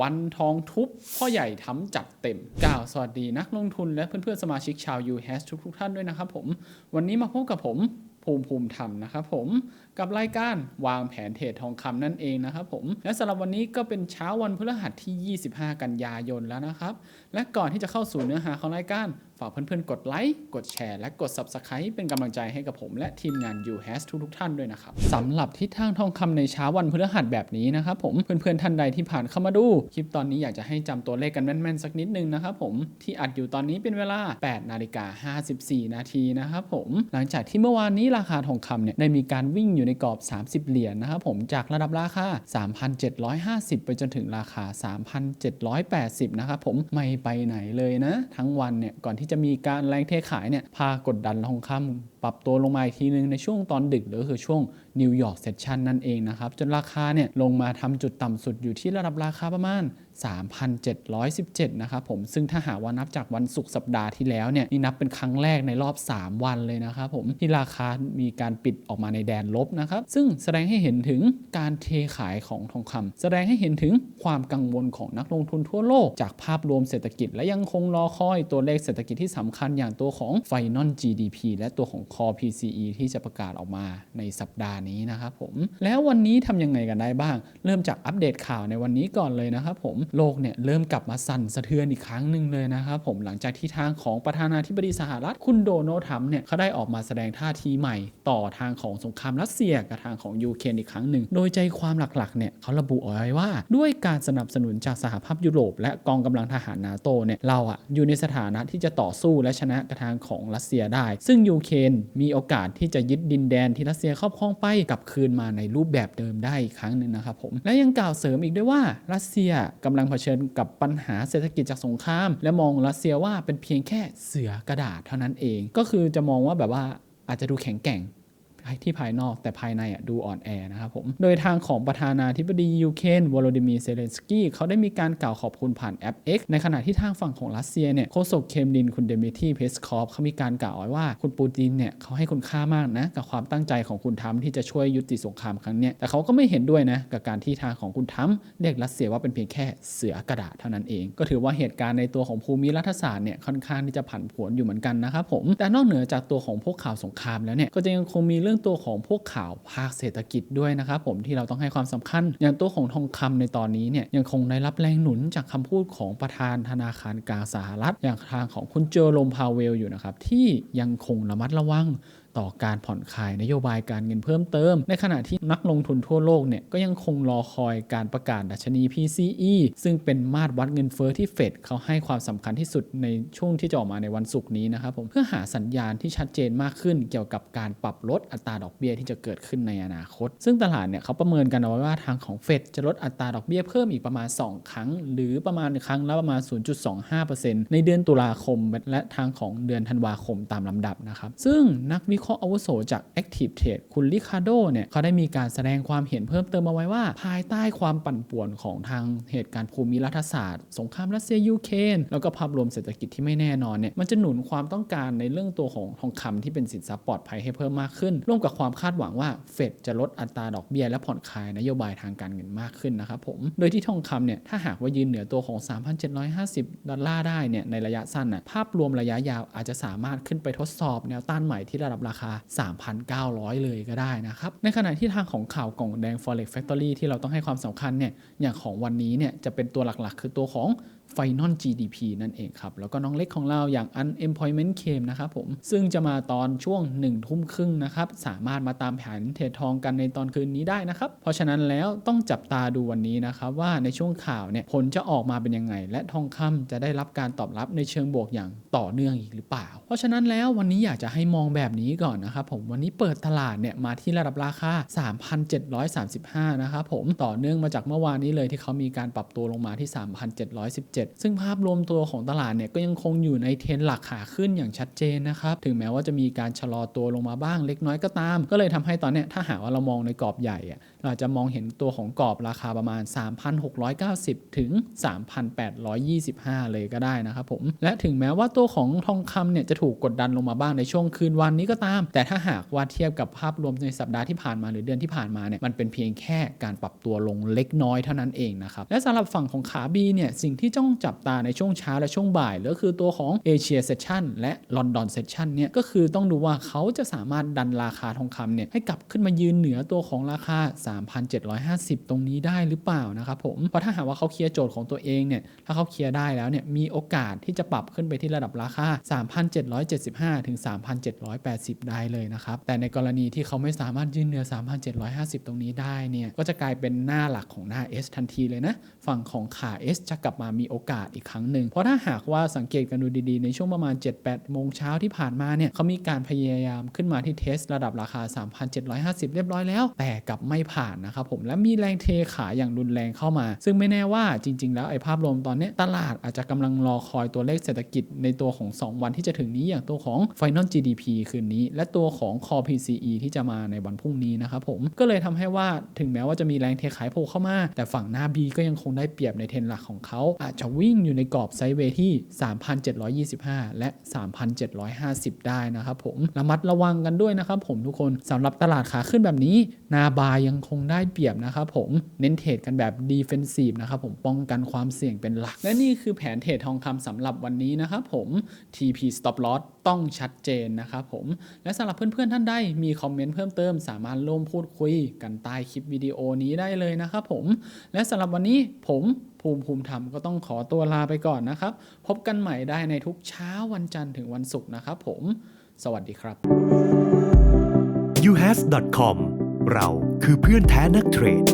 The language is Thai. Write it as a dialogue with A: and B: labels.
A: วันทองทุบพ่อใหญ่ทำจัดเต็มกล่าวสวัสดีนักลงทุนและเพื่อนๆสมาชิกชาว u h a s ทุกทุกๆท่านด้วยนะครับผม วันนี้มาพบกับผมภูมิภูมิธรรมนะครับผมกับรายการวางแผนเทรดทองคำนั่นเองนะครับผมและสำหรับวันนี้ก็เป็นเช้าวันพฤหัสที่ 25 กันยายนแล้วนะครับ และก่อนที่จะเข้าสู่เนื้อหาของรายการฝากเพื่อนๆ กดไลค์ กดแชร์ และกด Subscribe เป็นกำลังใจให้กับผม และทีมงาน u h a s ทุกๆท่านด้วยนะครับสำหรับทิศทางทองคำในเช้าวันพฤหัสแบบนี้นะครับผมเพื่อนๆ ท่านใดที่ผ่านเข้ามาดู คลิปตอนนี้อยากจะให้จำตัวเลขกันแม่นๆ สักนิดนึงนะครับผมที่อัดอยู่ตอนนี้เป็นเวลา 8 นาฬิกา 54 นาทีนะครับผมหลังจากที่เมื่อวานนี้ราคาทองคำเนี่ยได้มีการวิ่งอยู่ในกรอบ 30 เหรียญนะครับผมจากระดับราคา 3,750 ไปจนถึงราคา 3,780 นะครับผมไม่ไปไหนเลยนะ ทั้งวันเนี่ยก่อนที่จะมีการแรงเทขายเนี่ยพากดดันทองคำ ปรับตัวลงมาอีกทีนึงในช่วงตอนดึกหรือคือช่วงนิวยอร์กเซสชันนั่นเองนะครับ จนราคาเนี่ยลงมาทำจุดต่ำสุดอยู่ที่ระดับราคาประมาณ 3,717 นะครับผมซึ่งถ้าหากว่านับจากวันศุกร์สัปดาห์ที่แล้วเนี่ยนี่นับเป็นครั้งแรกในรอบ 3 วันเลยนะครับผมที่ราคามีการปิดออกมาในแดนลบนะครับ ซึ่งแสดงให้เห็นถึงการเทขายของทองคำแสดงให้เห็นถึงความกังวลของนักลงทุนทั่วโลก จากภาพรวมเศรษฐกิจและยังคงรอคอยตัวเลขเศรษฐกิจที่สำคัญอย่างตัวของ Final GDP และตัวของ Core PCE ที่จะประกาศออกมาในสัปดาห์นี้นะครับผม แล้ววันนี้ทำยังไงกันได้บ้าง เริ่มจากอัปเดตข่าวในวันนี้ก่อนเลยนะครับผม โลกเนี่ยเริ่มกลับมาสั่นสะเทือนอีกครั้งหนึ่งเลยนะครับผม หลังจากที่ทางของประธานาธิบดีสหรัฐคุณโดนัลด์ทรัมป์เนี่ยเขาได้ออกมาแสดงท่าทีใหม่ ต่อทางของสงครามรัสเซียกับทางของยูเครนอีกครั้งหนึ่ง โดยใจความหลักๆเนี่ยเขาระบุเอาไว้ว่า ด้วยการสนับสนุนจากสหภาพยุโรป และกองกำลังทหารนาโตเนี่ยเราอะอยู่ในสถานะที่จะต่อสู้และชนะกับทางของรัสเซียได้ ซึ่งยูเครนมีโอกาสที่จะยึดดินแดนที่รัสเซียครอบครองไปกลับคืนมาในรูปแบบเดิมได้อีกครั้งหนึ่งนะครับผมและยังกล่าวเสริมอีกด้วยว่ารัสเซียกำลังเผชิญกับปัญหาเศรษฐกิจจากสงคราม และมองรัสเซียว่าเป็นเพียงแค่เสือกระดาษเท่านั้นเอง ก็คือจะมองว่าแบบว่าอาจจะดูแข็งแกร่ง ที่ภายนอกแต่ภายในอะดูอ่อนแอนะครับผม โดยทางของประธานาธิบดียูเครนวโลดิมีเซเลนสกี้เขาได้มีการกล่าวขอบคุณผ่านแอป X ในขณะที่ทางฝั่งของรัสเซียเนี่ยโฆษกเคมลินคุณเดมิทีเพสคอฟเขามีการกล่าวไว้ว่าคุณปูตินเนี่ยเขาให้คุณค่ามากนะกับความตั้งใจของคุณทรัมที่จะช่วยยุติสงครามครั้งเนี้ยแต่เขาก็ไม่เห็นด้วยนะกับการที่ทางของคุณทรัมเรียกรัสเซียว่าเป็นเพียงแค่เสือกระดาษเท่านั้นเอง ก็ถือว่าเหตุการณ์ในตัวของภูมิรัฐศาสตร์เนี่ยค่อนข้างที่จะผันผวนอยู่เหมือนกันนะครับผมแต่นอกเหนือจากตัวของพวกข่าวสงครามแล้วเนี่ยก็จะยังคงมีเรื่องตัวของพวกข่าวภาคเศรษฐกิจด้วยนะครับผมที่เราต้องให้ความสำคัญ อย่างตัวของทองคำในตอนนี้เนี่ยยังคงได้รับแรงหนุนจากคำพูดของประธานธนาคารกลางสหรัฐ อย่างทางของคุณเจอโรมพาเวลอยู่นะครับที่ยังคงระมัดระวัง ต่อการผ่อนคลายนโยบายการเงินเพิ่มเติม ในขณะที่นักลงทุนทั่วโลกเนี่ยก็ยังคงรอคอยการประกาศดัชนี PCE ซึ่งเป็นมาตรวัดเงินเฟอ้อที่เฟดเขาให้ความสำคัญที่สุดในช่วงที่จะออกมาในวันศุกร์นี้นะครับผมเพื่อหาสัญญาณที่ชัดเจนมากขึ้น เกี่ยวกับการปรับลดอัตราดอกเบี้ยที่จะเกิดขึ้นในอนาคต ซึ่งตลาดเนี่ยเขาประเมินกันเอาไว้ว่าทางของเฟดจะลดอัตราดอกเบี้ยเพิ่มอีกประมาณ 2 ครั้ง หรือประมาณครั้งละประมาณ 0.25%ในเดือนตุลาคมและทางของเดือนธันวาคมตามลำดับนะครับซึ่งนักวิเคราะห์อาวุโสจาก Active Trade คุณลิคาโดเนี่ยเขาได้มีการแสดงความเห็นเพิ่มเติมเอาไว้ว่า ภายใต้ความปั่นป่วนของทางเหตุการณ์ภูมิรัฐศาสตร์ สงครามรัสเซียยูเครนแล้วก็ภาพรวมเศรษฐกิจที่ไม่แน่นอนเนี่ยมันจะหนุนความต้องการในเรื่องตัวของทองคำที่เป็นสินทรัพย์ปลอดภัยให้เพิ่มมากขึ้น ร่วมกับความคาดหวังว่าเฟดจะลดอัตราดอกเบี้ยและผ่อนคลายนโยบายทางการเงินมากขึ้นนะครับผมโดยที่ทองคำเนี่ยถ้าหากว่ายืนเหนือตัวของ 3,750 ดอลลาร์ได้เนี่ยในระยะสั้นน่ะภาพรวมระยะยาวอาจจะสามารถขึ้นไปทดสอบแนวต้านใหม่ที่ระดับราคา 3,900 เลยก็ได้นะครับ ในขณะที่ทางของข่าวกล่องแดง Forex Factory ที่เราต้องให้ความสำคัญเนี่ยอย่างของวันนี้เนี่ยจะเป็นตัวหลักๆ คือตัวของ Final GDP นั่นเองครับ แล้วก็น้องเล็กของเราอย่าง Unemployment Claim นะครับผม ซึ่งจะมาตอนช่วง1ทุ่มครึ่งนะครับ สามารถมาตามแผนเทรดทองกันในตอนคืนนี้ได้นะครับ เพราะฉะนั้นแล้วต้องจับตาดูวันนี้นะครับ ว่าในช่วงข่าวเนี่ยผลจะออกมาเป็นยังไง และทองคำจะได้รับการตอบรับในเชิงบวกอย่างต่อเนื่องอีกหรือเปล่า เพราะฉะนั้นแล้ววันนี้อยากจะให้มองแบบนี้ก่อนนะครับผมวันนี้เปิดตลาดเนี่ยมาที่ระดับราคา 3,735 นะครับผมต่อเนื่องมาจากเมื่อวานนี้เลยที่เขามีการปรับตัวลงมาที่ 3,717ซึ่งภาพรวมตัวของตลาดเนี่ยก็ยังคงอยู่ในเทรนหลักขาขึ้นอย่างชัดเจนนะครับถึงแม้ว่าจะมีการชะลอตัวลงมาบ้างเล็กน้อยก็ตาม ก็เลยทำให้ตอนเนี้ยถ้าหากว่าเรามองในกรอบใหญ่อะเราจะมองเห็นตัวของกรอบราคาประมาณ 3,690 ถึง 3,825 เลยก็ได้นะครับผมและถึงแม้ว่าตัวของทองคำเนี่ยจะถูกกดดันลงมาบ้างในช่วงคืนวันนี้ก็ตาม แต่ถ้าหากว่าเทียบกับภาพรวมในสัปดาห์ที่ผ่านมาหรือเดือนที่ผ่านมาเนี่ยมันเป็นเพียงแค่การปรับตัวลงเล็กน้อยเท่านั้นเองนะครับและสำหรับฝั่งของขา B เนี่ยสิ่งที่ต้องจับตาในช่วงเช้าและช่วงบ่ายก็คือตัวของเอเชียเซ s ชันและลอนดอนเซ s ชันเนี่ยก็คือต้องดูว่าเขาจะสามารถดันราคาทองคำเนี่ยให้กลับขึ้นมายืนเหนือตัวของราคา 3,750 ตรงนี้ได้หรือเปล่านะครับผมเพราะถ้าหากว่าเขาเคลียร์โจทย์ของตัวเองเนี่ยถ้าเขาเคลียร์ได้แล้วเนี่ยมีโอกาสที่จะปรับขึ้นไปที่ระดับราคา 3,775 ถึง 3,780 ได้เลยนะครับแต่ในกรณีที่เขาไม่สามารถยืนเหนือ 3,750 ตรงนี้ได้เนี่ยก็จะกลายเป็นหน้าหลักของหน้า S ทันทีเลยนะฝั่งของขา S จะกลับมามีโออกาสอีกครั้งหนึ่ง เพราะถ้าหากว่าสังเกตกันดูดีๆ ในช่วงประมาณ 7-8 โมงเช้าที่ผ่านมาเนี่ยเขามีการพยายามขึ้นมาที่เทสระดับราคา 3,750 เรียบร้อยแล้ว แต่กลับไม่ผ่านนะครับผมและมีแรงเทขายอย่างรุนแรงเข้ามา ซึ่งไม่แน่ว่าจริง ๆ แล้วไอ้ภาพรวมตอนนี้ตลาดอาจจะกำลังรอคอยตัวเลขเศรษฐกิจในตัวของ 2 วันที่จะถึงนี้อย่างตัวของ Final GDP คืนนี้ และตัวของ Core PCE ที่จะมาในวันพรุ่งนี้นะครับผมก็เลยทำให้ว่าถึงแม้ว่าจะมีแรงเทขายโผล่เข้ามา แต่ฝั่งหน้า B ก็ยังคงได้เปรียบในเทรนหลักของเขาอาจจะวิ่งอยู่ในกรอบไซด์เวย์ที่ 3,725 และ 3,750 ได้นะครับผมระมัดระวังกันด้วยนะครับผมทุกคนสำหรับตลาดขาขึ้นแบบนี้ นาบายังคงได้เปรียบนะครับผมเน้นเทรดกันแบบดีเฟนซีฟนะครับผมป้องกันความเสี่ยงเป็นหลัก และนี่คือแผนเทรดทองคำสำหรับวันนี้นะครับผม TP Stop Loss ต้องชัดเจนนะครับผม และสำหรับเพื่อนๆท่านใดมีคอมเมนต์เพิ่มเติม สามารถร่วมพูดคุยกันใต้คลิปวิดีโอนี้ได้เลยนะครับผม และสำหรับวันนี้ผม ภูมิภูมิธรรมก็ต้องขอตัวลาไปก่อนนะครับ พบกันใหม่ได้ในทุกเช้าวันจันทร์ถึงวันศุกร์นะครับผม สวัสดีครับ
B: uhas.com เราคือเพื่อนแท้นักเทรด